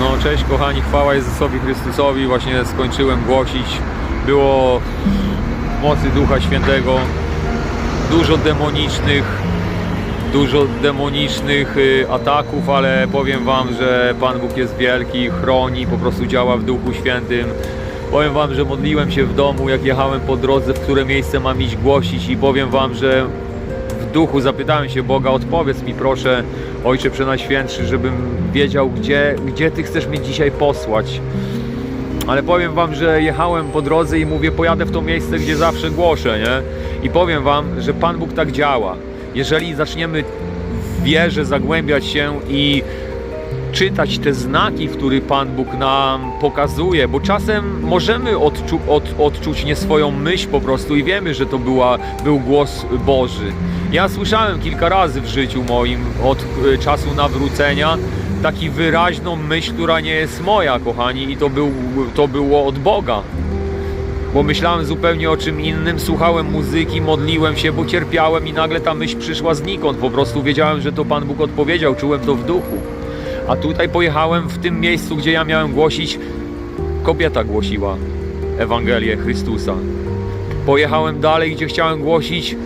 No cześć kochani, chwała Jezusowi Chrystusowi. Właśnie skończyłem głosić. Było mocy Ducha Świętego. Dużo demonicznych, dużo demonicznych y, ataków, ale powiem wam, że Pan Bóg jest wielki, chroni, po prostu działa w Duchu Świętym. Powiem wam, że modliłem się w domu, jak jechałem po drodze, w które miejsce mam iść głosić i powiem wam, że duchu zapytałem się Boga, odpowiedz mi proszę, Ojcze Przenajświętszy, żebym wiedział, gdzie, gdzie Ty chcesz mnie dzisiaj posłać. Ale powiem Wam, że jechałem po drodze i mówię, pojadę w to miejsce, gdzie zawsze głoszę, nie? I powiem Wam, że Pan Bóg tak działa. Jeżeli zaczniemy w wierze zagłębiać się i czytać te znaki, które Pan Bóg nam pokazuje, bo czasem możemy odczu, od, odczuć nie swoją myśl po prostu i wiemy, że to była, był głos Boży. Ja słyszałem kilka razy w życiu moim od e, czasu nawrócenia taki wyraźną myśl, która nie jest moja, kochani, i to, był, to było od Boga. Bo myślałem zupełnie o czym innym, słuchałem muzyki, modliłem się, bo cierpiałem i nagle ta myśl przyszła znikąd. Po prostu wiedziałem, że to Pan Bóg odpowiedział, czułem to w duchu. A tutaj pojechałem w tym miejscu, gdzie ja miałem głosić, kobieta głosiła Ewangelię Chrystusa. Pojechałem dalej, gdzie chciałem głosić,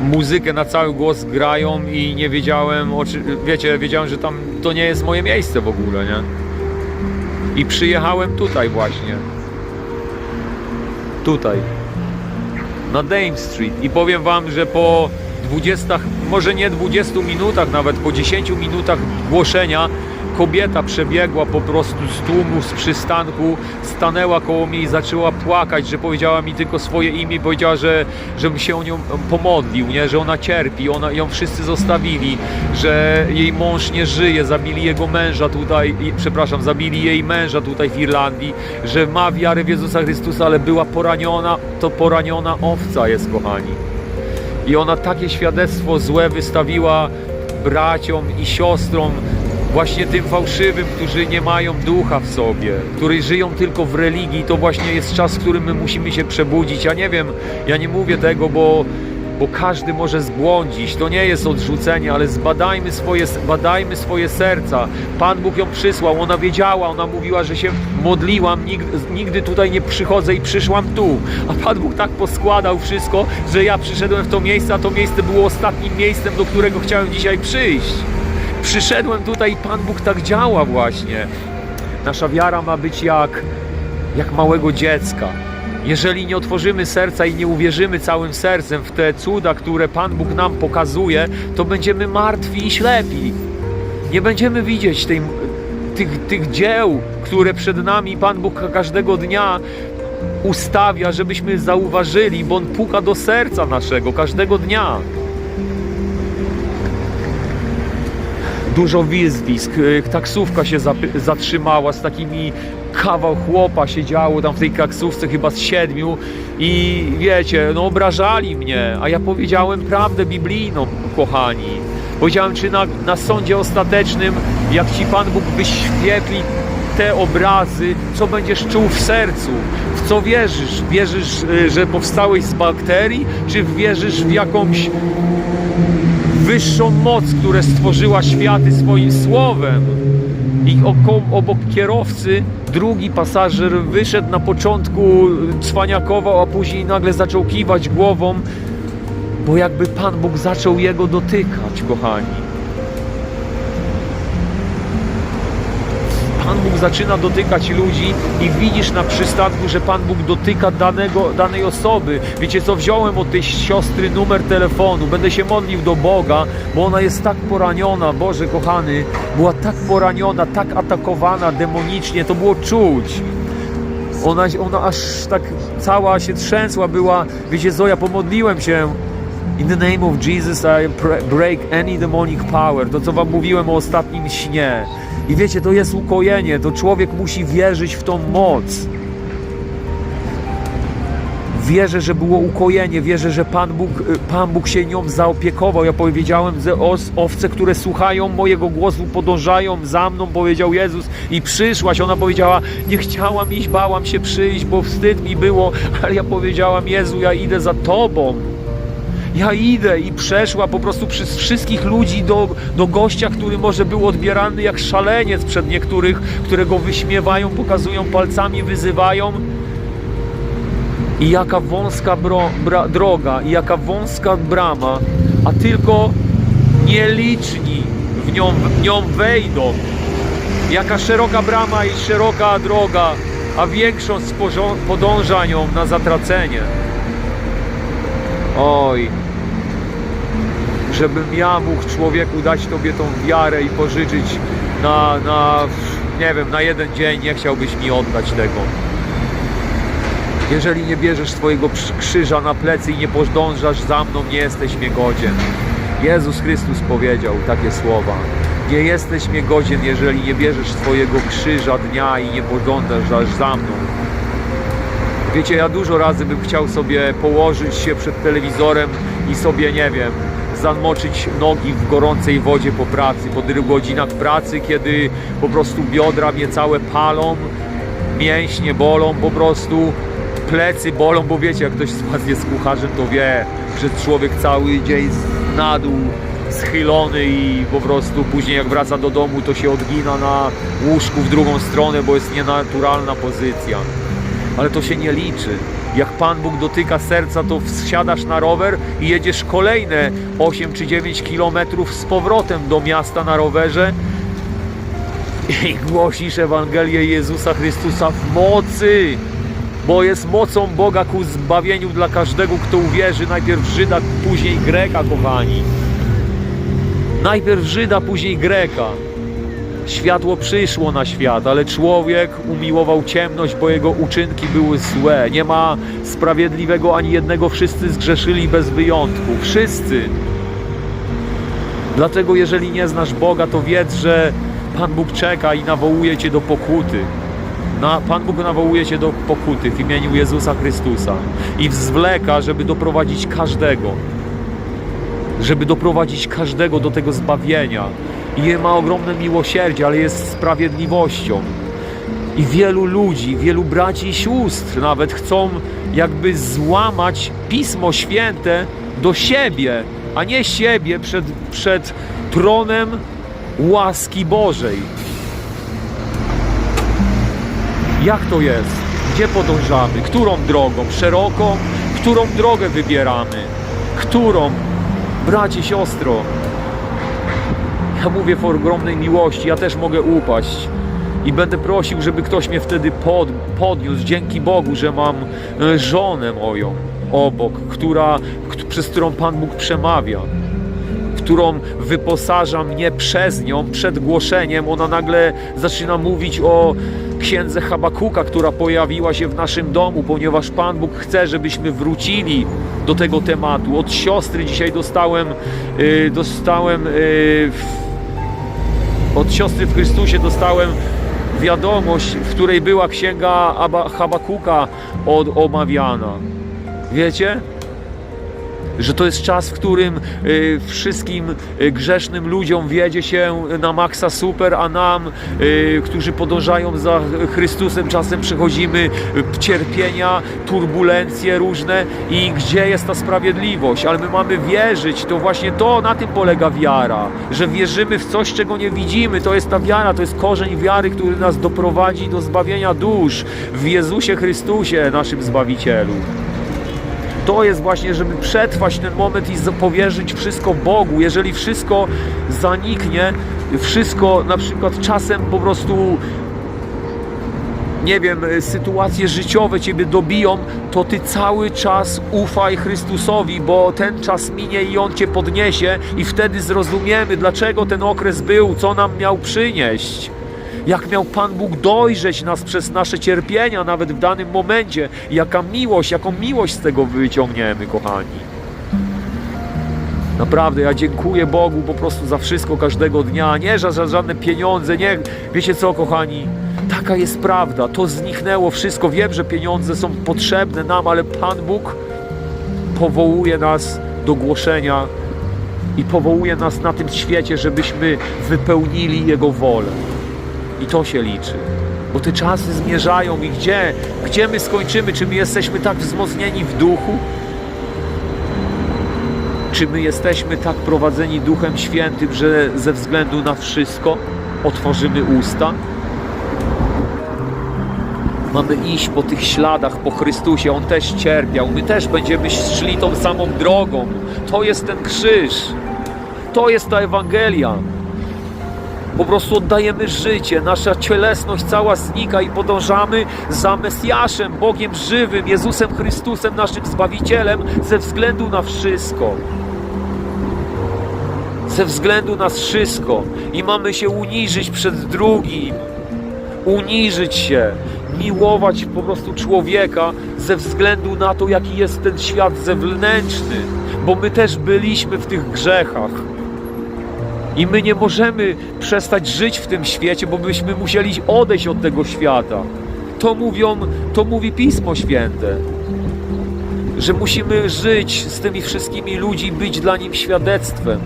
muzykę na cały głos grają i nie wiedziałem, czy, wiecie, wiedziałem, że tam to nie jest moje miejsce w ogóle, nie? I przyjechałem tutaj właśnie. Tutaj. Na Dame Street. I powiem wam, że po 20, może nie 20 minutach, nawet po 10 minutach głoszenia kobieta przebiegła po prostu z tłumu, z przystanku, stanęła koło mnie i zaczęła płakać, że powiedziała mi tylko swoje imię powiedziała, że żebym się o nią pomodlił, nie? że ona cierpi, ona, ją wszyscy zostawili, że jej mąż nie żyje, zabili jego męża tutaj, przepraszam, zabili jej męża tutaj w Irlandii, że ma wiarę w Jezusa Chrystusa, ale była poraniona, to poraniona owca jest, kochani. I ona takie świadectwo złe wystawiła braciom i siostrom, właśnie tym fałszywym, którzy nie mają ducha w sobie, którzy żyją tylko w religii. To właśnie jest czas, w którym my musimy się przebudzić. Ja nie wiem, ja nie mówię tego, bo, bo każdy może zbłądzić. To nie jest odrzucenie, ale zbadajmy swoje, badajmy swoje serca. Pan Bóg ją przysłał, ona wiedziała, ona mówiła, że się modliłam, nigdy, nigdy tutaj nie przychodzę i przyszłam tu. A Pan Bóg tak poskładał wszystko, że ja przyszedłem w to miejsce, a to miejsce było ostatnim miejscem, do którego chciałem dzisiaj przyjść. Przyszedłem tutaj i Pan Bóg tak działa właśnie. Nasza wiara ma być jak, jak małego dziecka. Jeżeli nie otworzymy serca i nie uwierzymy całym sercem w te cuda, które Pan Bóg nam pokazuje, to będziemy martwi i ślepi. Nie będziemy widzieć tej, tych, tych dzieł, które przed nami Pan Bóg każdego dnia ustawia, żebyśmy zauważyli, bo On puka do serca naszego każdego dnia. Dużo wyzwisk. y, Taksówka się zatrzymała z takimi kawał chłopa siedziało tam w tej taksówce chyba z siedmiu i wiecie, no obrażali mnie, a ja powiedziałem prawdę biblijną, kochani. Powiedziałem, czy na, na sądzie ostatecznym, jak Ci Pan Bóg wyświetli te obrazy, co będziesz czuł w sercu, w co wierzysz? Wierzysz, y, że powstałeś z bakterii, czy wierzysz w jakąś wyższą moc, która stworzyła światy swoim słowem. I obok kierowcy drugi pasażer wyszedł na początku, cwaniakował, a później nagle zaczął kiwać głową, bo jakby Pan Bóg zaczął jego dotykać, kochani. Pan Bóg zaczyna dotykać ludzi i widzisz na przystanku, że Pan Bóg dotyka danego, danej osoby. Wiecie co, wziąłem od tej siostry numer telefonu, będę się modlił do Boga, bo ona jest tak poraniona, Boże kochany, była tak poraniona, tak atakowana demonicznie, to było czuć. Ona, ona aż tak cała się trzęsła była, wiecie Zoja, pomodliłem się In the name of Jesus I break any demonic power. To co wam mówiłem o ostatnim śnie. I wiecie, to jest ukojenie. To człowiek musi wierzyć w tą moc. Wierzę, że było ukojenie, wierzę, że Pan Bóg, y, Pan Bóg się nią zaopiekował. Ja powiedziałem, że owce, które słuchają mojego głosu, podążają za mną, powiedział Jezus. I przyszłaś, ona powiedziała, nie chciałam iść, bałam się przyjść, bo wstyd mi było, ale ja powiedziałam, Jezu, ja idę za Tobą. Ja idę i przeszła po prostu przez wszystkich ludzi do, do gościa, który może był odbierany jak szaleniec przed niektórych, którego wyśmiewają, pokazują palcami, wyzywają. I jaka wąska bro, bra, droga, i jaka wąska brama, a tylko nieliczni w nią, w nią wejdą. Jaka szeroka brama i szeroka droga, a większość podąża nią na zatracenie. Oj, żebym ja mógł człowieku dać Tobie tą wiarę i pożyczyć na, na, nie wiem, na jeden dzień, nie chciałbyś mi oddać tego. Jeżeli nie bierzesz swojego krzyża na plecy i nie podążasz za mną, nie jesteś mnie godzien. Jezus Chrystus powiedział takie słowa. Nie jesteś mnie godzien, jeżeli nie bierzesz swojego krzyża dnia i nie podążasz za mną. Wiecie, ja dużo razy bym chciał sobie położyć się przed telewizorem i sobie, nie wiem, zamoczyć nogi w gorącej wodzie po pracy, po tylu godzinach pracy, kiedy po prostu biodra mnie całe palą, mięśnie bolą po prostu, plecy bolą, bo wiecie, jak ktoś z Was jest kucharzem, to wie, że człowiek cały dzień na dół schylony i po prostu później jak wraca do domu, to się odgina na łóżku w drugą stronę, bo jest nienaturalna pozycja ale to się nie liczy. Jak Pan Bóg dotyka serca, to wsiadasz na rower i jedziesz kolejne 8 czy 9 kilometrów z powrotem do miasta na rowerze i głosisz Ewangelię Jezusa Chrystusa w mocy, bo jest mocą Boga ku zbawieniu dla każdego, kto uwierzy, najpierw Żyda, później Greka, kochani. Najpierw Żyda, później Greka. Światło przyszło na świat, ale człowiek umiłował ciemność, bo jego uczynki były złe. Nie ma sprawiedliwego ani jednego, wszyscy zgrzeszyli bez wyjątku. Wszyscy. Dlatego, jeżeli nie znasz Boga, to wiedz, że Pan Bóg czeka i nawołuje cię do pokuty. Na, Pan Bóg nawołuje cię do pokuty w imieniu Jezusa Chrystusa i zwleka, żeby doprowadzić każdego żeby doprowadzić każdego do tego zbawienia. I ma ogromne miłosierdzie, ale jest sprawiedliwością. I wielu ludzi, wielu braci i sióstr nawet chcą jakby złamać Pismo Święte do siebie, a nie siebie przed, przed tronem łaski Bożej. Jak to jest? Gdzie podążamy? Którą drogą? Szeroką? Którą drogę wybieramy? Którą? Bracie, siostro, ja mówię w ogromnej miłości, ja też mogę upaść. I będę prosił, żeby ktoś mnie wtedy pod, podniósł. Dzięki Bogu, że mam e, żonę moją obok, która, kt- przez którą Pan Bóg przemawia, którą wyposaża mnie przez nią, przed głoszeniem. Ona nagle zaczyna mówić o księdze Habakuka, która pojawiła się w naszym domu, ponieważ Pan Bóg chce, żebyśmy wrócili do tego tematu. Od siostry dzisiaj dostałem, y, dostałem y, w, od siostry w Chrystusie dostałem wiadomość, w której była księga Aba- Habakuka omawiana. Wiecie? Że to jest czas, w którym y, wszystkim y, grzesznym ludziom wiedzie się na maksa super, a nam, y, którzy podążają za Chrystusem, czasem przechodzimy cierpienia, turbulencje różne i gdzie jest ta sprawiedliwość? Ale my mamy wierzyć, to właśnie to, na tym polega wiara, że wierzymy w coś, czego nie widzimy. To jest ta wiara, to jest korzeń wiary, który nas doprowadzi do zbawienia dusz w Jezusie Chrystusie, naszym Zbawicielu to jest właśnie, żeby przetrwać ten moment i powierzyć wszystko Bogu. Jeżeli wszystko zaniknie, wszystko na przykład czasem po prostu nie wiem, sytuacje życiowe ciebie dobiją, to ty cały czas ufaj Chrystusowi, bo ten czas minie i on cię podniesie i wtedy zrozumiemy, dlaczego ten okres był, co nam miał przynieść. Jak miał Pan Bóg dojrzeć nas przez nasze cierpienia, nawet w danym momencie. Jaka miłość, jaką miłość z tego wyciągniemy, kochani. Naprawdę, ja dziękuję Bogu po prostu za wszystko każdego dnia. Nie za, żadne pieniądze, nie. Wiecie co, kochani? Taka jest prawda. To zniknęło wszystko. Wiem, że pieniądze są potrzebne nam, ale Pan Bóg powołuje nas do głoszenia i powołuje nas na tym świecie, żebyśmy wypełnili Jego wolę. I to się liczy. Bo te czasy zmierzają i gdzie? Gdzie my skończymy? Czy my jesteśmy tak wzmocnieni w duchu? Czy my jesteśmy tak prowadzeni Duchem Świętym, że ze względu na wszystko otworzymy usta? Mamy iść po tych śladach, po Chrystusie. On też cierpiał. My też będziemy szli tą samą drogą. To jest ten krzyż. To jest ta Ewangelia. Po prostu oddajemy życie, nasza cielesność cała znika i podążamy za Mesjaszem, Bogiem żywym, Jezusem Chrystusem, naszym Zbawicielem, ze względu na wszystko. Ze względu na wszystko. I mamy się uniżyć przed drugim. Uniżyć się, miłować po prostu człowieka ze względu na to, jaki jest ten świat zewnętrzny, bo my też byliśmy w tych grzechach. I my nie możemy przestać żyć w tym świecie, bo byśmy musieli odejść od tego świata. To mówią, to mówi Pismo Święte. Że musimy żyć z tymi wszystkimi ludźmi, być dla nim świadectwem.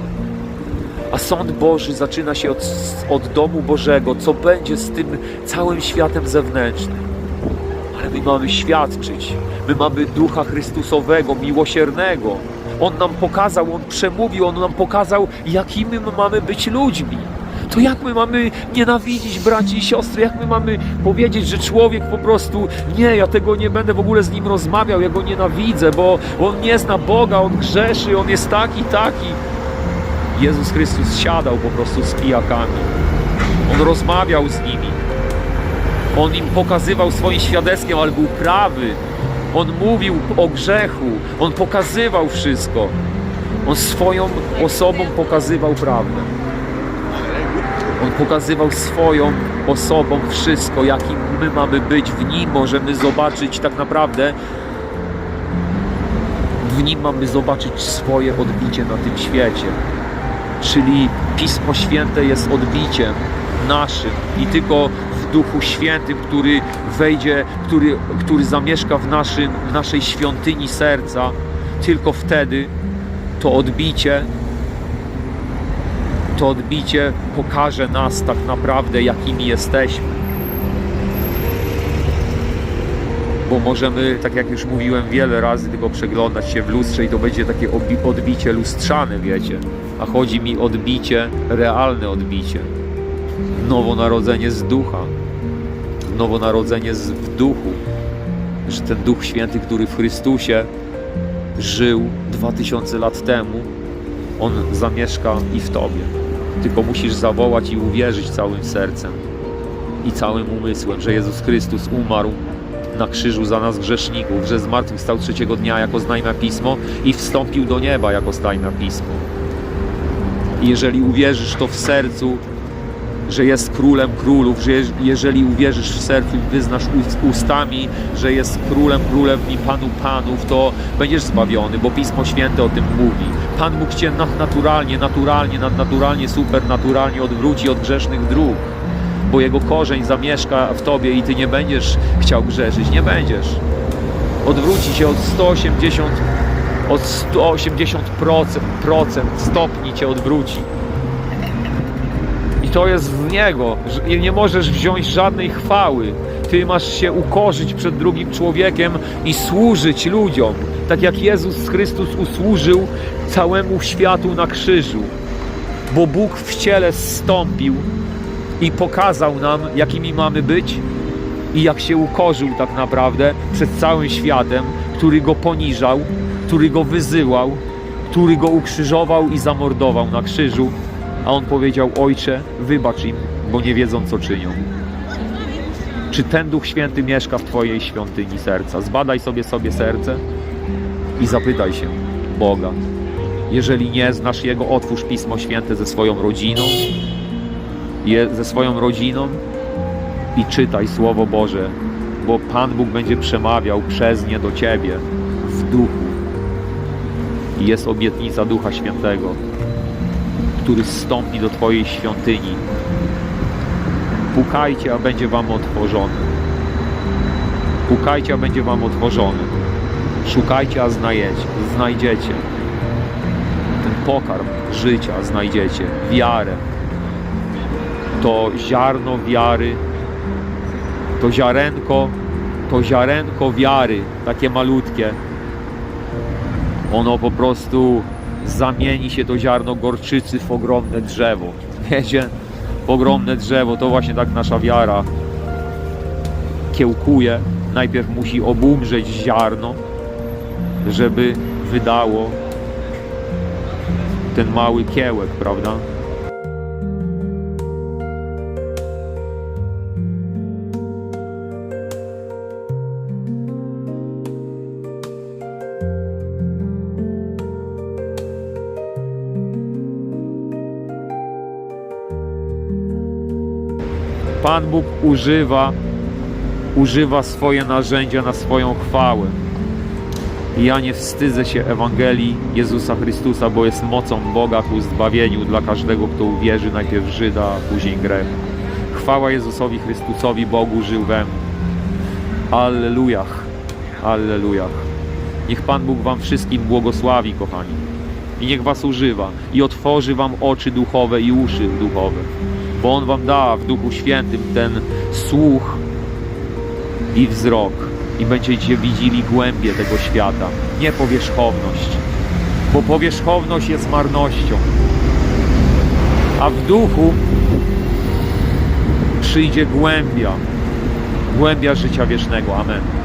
A sąd Boży zaczyna się od, od domu Bożego, co będzie z tym całym światem zewnętrznym. Ale my mamy świadczyć. My mamy Ducha Chrystusowego, miłosiernego. On nam pokazał, On przemówił, On nam pokazał, jakimi my mamy być ludźmi. To jak my mamy nienawidzić braci i siostry? Jak my mamy powiedzieć, że człowiek po prostu nie, ja tego nie będę w ogóle z nim rozmawiał, ja go nienawidzę, bo on nie zna Boga, on grzeszy, on jest taki, taki. Jezus Chrystus siadał po prostu z pijakami. On rozmawiał z nimi. On im pokazywał swoim świadectwem, ale był prawy. On mówił o grzechu. On pokazywał wszystko. On swoją osobą pokazywał prawdę. On pokazywał swoją osobą wszystko, jakim my mamy być. W Nim możemy zobaczyć tak naprawdę, w Nim mamy zobaczyć swoje odbicie na tym świecie. Czyli Pismo Święte jest odbiciem naszym i tylko Duchu Świętym, który wejdzie, który, który zamieszka w, naszym, w naszej świątyni serca, tylko wtedy to odbicie to odbicie pokaże nas tak naprawdę, jakimi jesteśmy. Bo możemy, tak jak już mówiłem wiele razy, tylko przeglądać się w lustrze i to będzie takie odbicie lustrzane, wiecie. A chodzi mi odbicie, realne odbicie. Nowonarodzenie z ducha. Nowonarodzenie w duchu. Że ten Duch Święty, który w Chrystusie żył 2000 lat temu, on zamieszka i w tobie. Tylko musisz zawołać i uwierzyć całym sercem i całym umysłem, że Jezus Chrystus umarł na krzyżu za nas grzeszników, że zmartwychwstał trzeciego dnia jako znajme Pismo i wstąpił do nieba jako znajme Pismo. Jeżeli uwierzysz to w sercu, że jest królem królów, że jeż- jeżeli uwierzysz w sercu i wyznasz ust- ustami, że jest królem królem i panu panów, to będziesz zbawiony, bo Pismo Święte o tym mówi. Pan Bóg cię nadnaturalnie, naturalnie, nadnaturalnie, supernaturalnie odwróci od grzesznych dróg, bo Jego korzeń zamieszka w tobie i ty nie będziesz chciał grzeszyć, nie będziesz. Odwróci cię od 180, od 180% procent stopni cię odwróci. To jest w Niego. Nie możesz wziąć żadnej chwały. Ty masz się ukorzyć przed drugim człowiekiem i służyć ludziom. Tak jak Jezus Chrystus usłużył całemu światu na krzyżu. Bo Bóg w ciele zstąpił i pokazał nam, jakimi mamy być i jak się ukorzył tak naprawdę przed całym światem, który go poniżał, który go wyzywał, który go ukrzyżował i zamordował na krzyżu. A on powiedział: Ojcze, wybacz im, bo nie wiedzą, co czynią. Czy ten Duch Święty mieszka w Twojej świątyni serca? Zbadaj sobie sobie serce i zapytaj się Boga. Jeżeli nie znasz Jego, otwórz Pismo Święte ze swoją rodziną, ze swoją rodziną i czytaj Słowo Boże, bo Pan Bóg będzie przemawiał przez nie do Ciebie w duchu. Jest obietnica Ducha Świętego, który zstąpi do Twojej świątyni. Pukajcie, a będzie Wam otworzony. Pukajcie, a będzie Wam otworzony. Szukajcie, a znajecie, znajdziecie. Ten pokarm życia znajdziecie, wiarę. To ziarno wiary, to ziarenko, to ziarenko wiary, takie malutkie. Ono po prostu zamieni się to ziarno gorczycy w ogromne drzewo. Wiecie? W ogromne drzewo. To właśnie tak nasza wiara kiełkuje. Najpierw musi obumrzeć ziarno, żeby wydało ten mały kiełek, prawda? Pan Bóg używa, używa swoje narzędzia na swoją chwałę. I ja nie wstydzę się Ewangelii Jezusa Chrystusa, bo jest mocą Boga ku zbawieniu dla każdego, kto uwierzy, najpierw Żyda, później Greka. Chwała Jezusowi Chrystusowi, Bogu żył we mnie. Allelujach, allelujach. Niech Pan Bóg Wam wszystkim błogosławi, kochani. I niech Was używa i otworzy Wam oczy duchowe i uszy duchowe. Bo On Wam da w Duchu Świętym ten słuch i wzrok. I będziecie widzieli głębie tego świata, nie powierzchowność. Bo powierzchowność jest marnością. A w duchu przyjdzie głębia, głębia życia wiecznego. Amen.